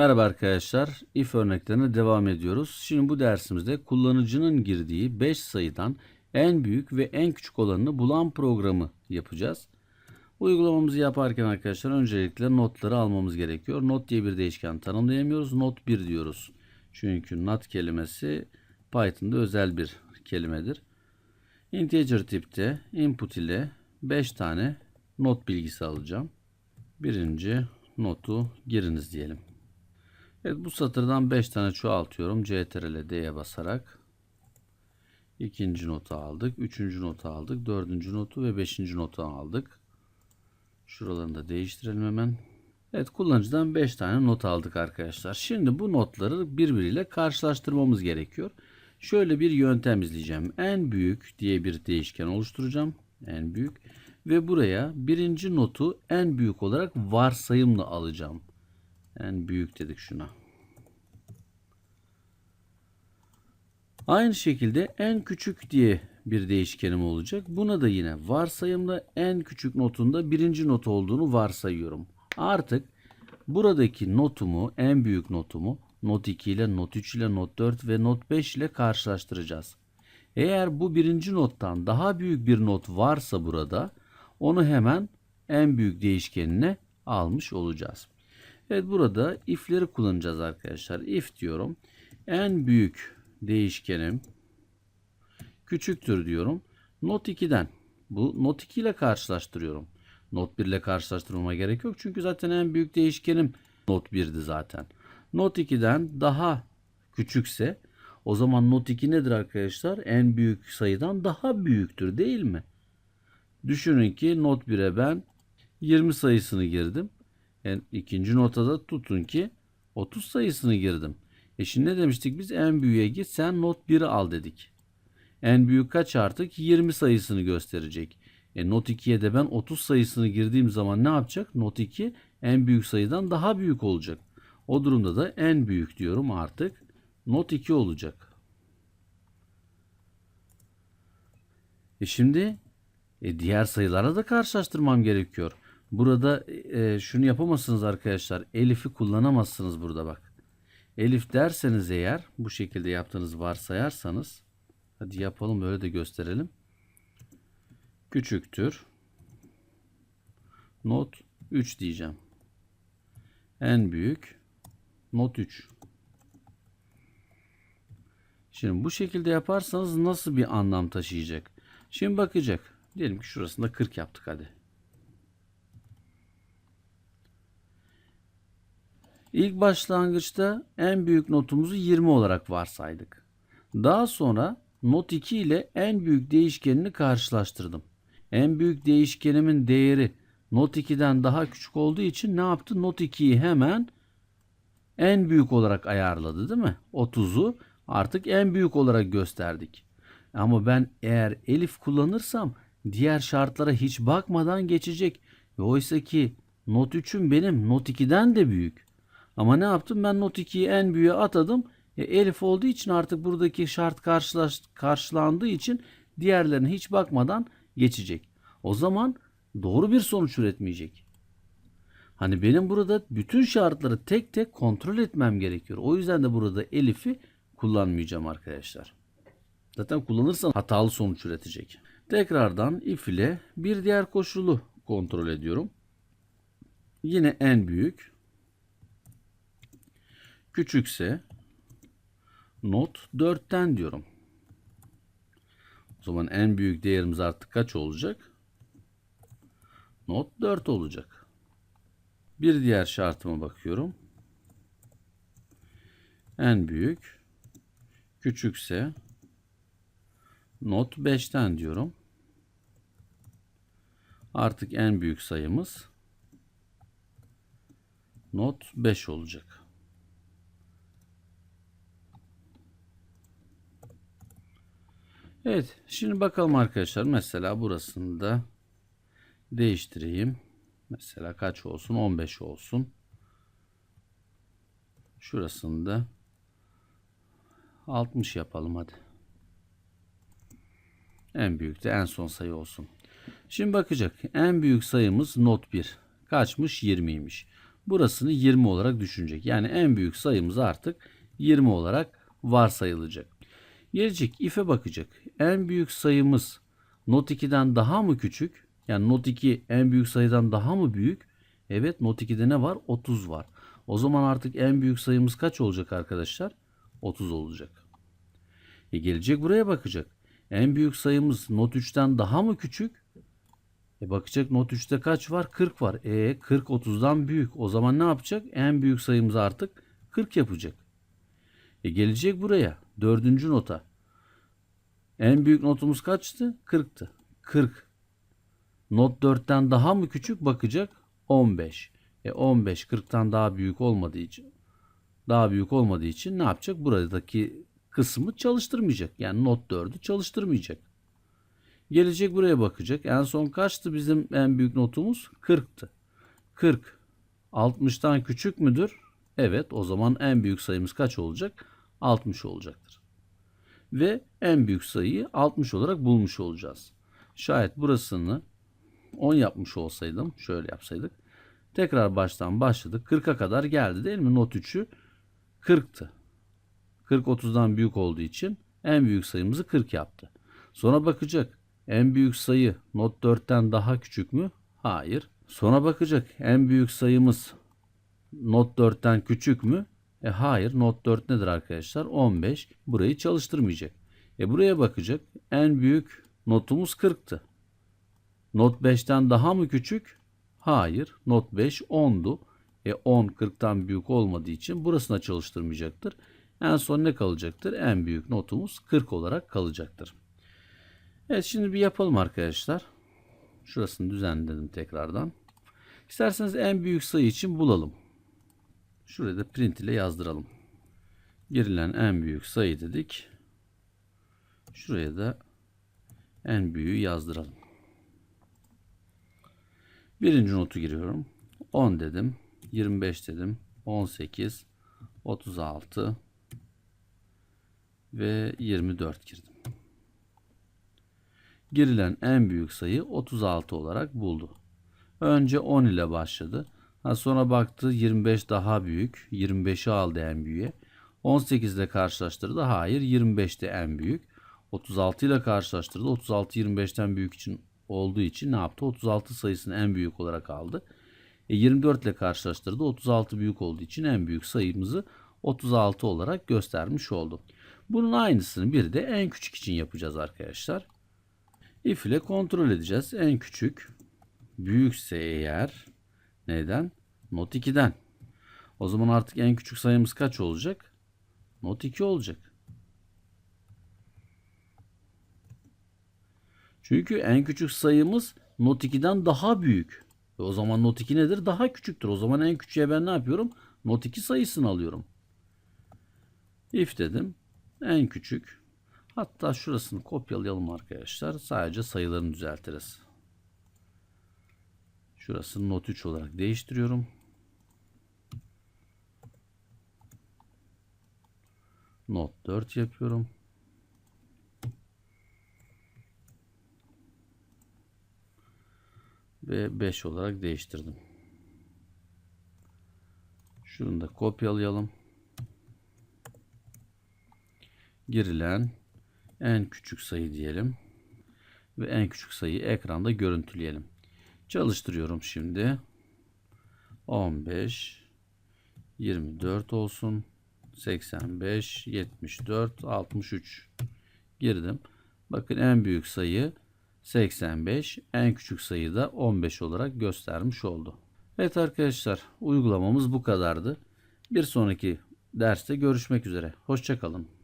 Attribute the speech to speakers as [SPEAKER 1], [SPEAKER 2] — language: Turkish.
[SPEAKER 1] Merhaba arkadaşlar. if örneklerine devam ediyoruz. Şimdi bu dersimizde kullanıcının girdiği 5 sayıdan en büyük ve en küçük olanını bulan programı yapacağız. Uygulamamızı yaparken arkadaşlar öncelikle notları almamız gerekiyor. Not diye bir değişken tanımlayamıyoruz. Not 1 diyoruz. Çünkü not kelimesi Python'da özel bir kelimedir. Integer tipte input ile 5 tane not bilgisi alacağım. Birinci notu giriniz diyelim. Evet bu satırdan 5 tane çoğaltıyorum. CTRL D'ye basarak. ikinci notu aldık. Üçüncü notu aldık. Dördüncü notu ve beşinci notu aldık. Şuralarını da değiştirelim hemen. Evet kullanıcıdan 5 tane not aldık arkadaşlar. Şimdi bu notları birbiriyle karşılaştırmamız gerekiyor. Şöyle bir yöntem izleyeceğim. En büyük diye bir değişken oluşturacağım. En büyük. Ve buraya birinci notu en büyük olarak varsayımla alacağım. En büyük dedik şuna. Aynı şekilde en küçük diye bir değişkenim olacak. Buna da yine varsayımla en küçük notunda birinci not olduğunu varsayıyorum. Artık buradaki notumu, en büyük notumu not 2 ile, not 3 ile, not 4 ve not 5 ile karşılaştıracağız. Eğer bu birinci nottan daha büyük bir not varsa burada onu hemen en büyük değişkenine almış olacağız. Evet burada if'leri kullanacağız arkadaşlar. If diyorum. En büyük değişkenim küçüktür diyorum. Not 2'den. Bu not 2 ile karşılaştırıyorum. Not 1 ile karşılaştırmama gerek yok. Çünkü zaten en büyük değişkenim not 1'di zaten. Not 2'den daha küçükse o zaman not 2 nedir arkadaşlar? En büyük sayıdan daha büyüktür değil mi? Düşünün ki not 1'e ben 20 sayısını girdim. Yani ikinci notada tutun ki 30 sayısını girdim. E şimdi ne demiştik biz? En büyüğe git sen not 1'i al dedik. En büyük kaç artık? 20 sayısını gösterecek. E not 2'ye de ben 30 sayısını girdiğim zaman ne yapacak? Not 2 en büyük sayıdan daha büyük olacak. O durumda da en büyük diyorum artık. Not 2 olacak. E şimdi e diğer sayılara da karşılaştırmam gerekiyor. Burada e, şunu yapamazsınız arkadaşlar. Elif'i kullanamazsınız burada bak. Elif derseniz eğer bu şekilde yaptığınız varsayarsanız hadi yapalım böyle de gösterelim. Küçüktür. Not 3 diyeceğim. En büyük not 3. Şimdi bu şekilde yaparsanız nasıl bir anlam taşıyacak? Şimdi bakacak. Diyelim ki şurasında 40 yaptık hadi. İlk başlangıçta en büyük notumuzu 20 olarak varsaydık. Daha sonra not 2 ile en büyük değişkenini karşılaştırdım. En büyük değişkenimin değeri not 2'den daha küçük olduğu için ne yaptı? Not 2'yi hemen en büyük olarak ayarladı değil mi? 30'u artık en büyük olarak gösterdik. Ama ben eğer elif kullanırsam diğer şartlara hiç bakmadan geçecek. Ve oysa ki not 3'üm benim not 2'den de büyük. Ama ne yaptım? Ben not 2'yi en büyüğe atadım. E, elif olduğu için artık buradaki şart karşılaş, karşılandığı için diğerlerine hiç bakmadan geçecek. O zaman doğru bir sonuç üretmeyecek. Hani benim burada bütün şartları tek tek kontrol etmem gerekiyor. O yüzden de burada elifi kullanmayacağım arkadaşlar. Zaten kullanırsan hatalı sonuç üretecek. Tekrardan if ile bir diğer koşulu kontrol ediyorum. Yine en büyük küçükse not 4'ten diyorum. O zaman en büyük değerimiz artık kaç olacak? Not 4 olacak. Bir diğer şartıma bakıyorum. En büyük küçükse not 5'ten diyorum. Artık en büyük sayımız not 5 olacak. Evet, şimdi bakalım arkadaşlar. Mesela burasını da değiştireyim. Mesela kaç olsun? 15 olsun. Şurasını da 60 yapalım hadi. En büyük de en son sayı olsun. Şimdi bakacak. En büyük sayımız not 1. Kaçmış? 20'ymiş. Burasını 20 olarak düşünecek. Yani en büyük sayımız artık 20 olarak varsayılacak. Gelecek if'e bakacak. En büyük sayımız not 2'den daha mı küçük? Yani not 2 en büyük sayıdan daha mı büyük? Evet not 2'de ne var? 30 var. O zaman artık en büyük sayımız kaç olacak arkadaşlar? 30 olacak. E gelecek buraya bakacak. En büyük sayımız not 3'ten daha mı küçük? E bakacak not 3'te kaç var? 40 var. E 40 30'dan büyük. O zaman ne yapacak? En büyük sayımız artık 40 yapacak. E gelecek buraya. Dördüncü nota. En büyük notumuz kaçtı? 40'tı. 40. Not 4'ten daha mı küçük? Bakacak. 15. E 15 40'tan daha büyük olmadığı için daha büyük olmadığı için ne yapacak? Buradaki kısmı çalıştırmayacak. Yani not 4'ü çalıştırmayacak. Gelecek buraya bakacak. En son kaçtı bizim en büyük notumuz? 40'tı. 40 60'tan küçük müdür? Evet o zaman en büyük sayımız kaç olacak? 60 olacaktır. Ve en büyük sayıyı 60 olarak bulmuş olacağız. Şayet burasını 10 yapmış olsaydım, şöyle yapsaydık. Tekrar baştan başladık. 40'a kadar geldi değil mi? Not 3'ü 40'tı. 40 30'dan büyük olduğu için en büyük sayımızı 40 yaptı. Sonra bakacak. En büyük sayı not 4'ten daha küçük mü? Hayır. Sonra bakacak. En büyük sayımız not 4'ten küçük mü? E hayır. Not 4 nedir arkadaşlar? 15. Burayı çalıştırmayacak. E buraya bakacak. En büyük notumuz 40'tı. Not 5'ten daha mı küçük? Hayır. Not 5 10'du. E 10 40'tan büyük olmadığı için burasına çalıştırmayacaktır. En son ne kalacaktır? En büyük notumuz 40 olarak kalacaktır. Evet şimdi bir yapalım arkadaşlar. Şurasını düzenledim tekrardan. İsterseniz en büyük sayı için bulalım. Şuraya da print ile yazdıralım. Girilen en büyük sayı dedik. Şuraya da en büyüğü yazdıralım. Birinci notu giriyorum. 10 dedim. 25 dedim. 18, 36 ve 24 girdim. Girilen en büyük sayı 36 olarak buldu. Önce 10 ile başladı. Ha sonra baktı 25 daha büyük. 25'i aldı en büyüğe. 18 ile karşılaştırdı. Hayır 25 de en büyük. 36 ile karşılaştırdı. 36 25'ten büyük için olduğu için ne yaptı? 36 sayısını en büyük olarak aldı. E 24 ile karşılaştırdı. 36 büyük olduğu için en büyük sayımızı 36 olarak göstermiş oldu. Bunun aynısını bir de en küçük için yapacağız arkadaşlar. If ile kontrol edeceğiz. En küçük büyükse eğer neden? Not 2'den. O zaman artık en küçük sayımız kaç olacak? Not 2 olacak. Çünkü en küçük sayımız not 2'den daha büyük. E o zaman not 2 nedir? Daha küçüktür. O zaman en küçüğe ben ne yapıyorum? Not 2 sayısını alıyorum. If dedim. En küçük. Hatta şurasını kopyalayalım arkadaşlar. Sadece sayılarını düzeltiriz. Şurasını not 3 olarak değiştiriyorum. Not 4 yapıyorum. Ve 5 olarak değiştirdim. Şunu da kopyalayalım. Girilen en küçük sayı diyelim. Ve en küçük sayıyı ekranda görüntüleyelim. Çalıştırıyorum şimdi. 15 24 olsun. 85 74 63 girdim. Bakın en büyük sayı 85, en küçük sayı da 15 olarak göstermiş oldu. Evet arkadaşlar, uygulamamız bu kadardı. Bir sonraki derste görüşmek üzere. Hoşçakalın.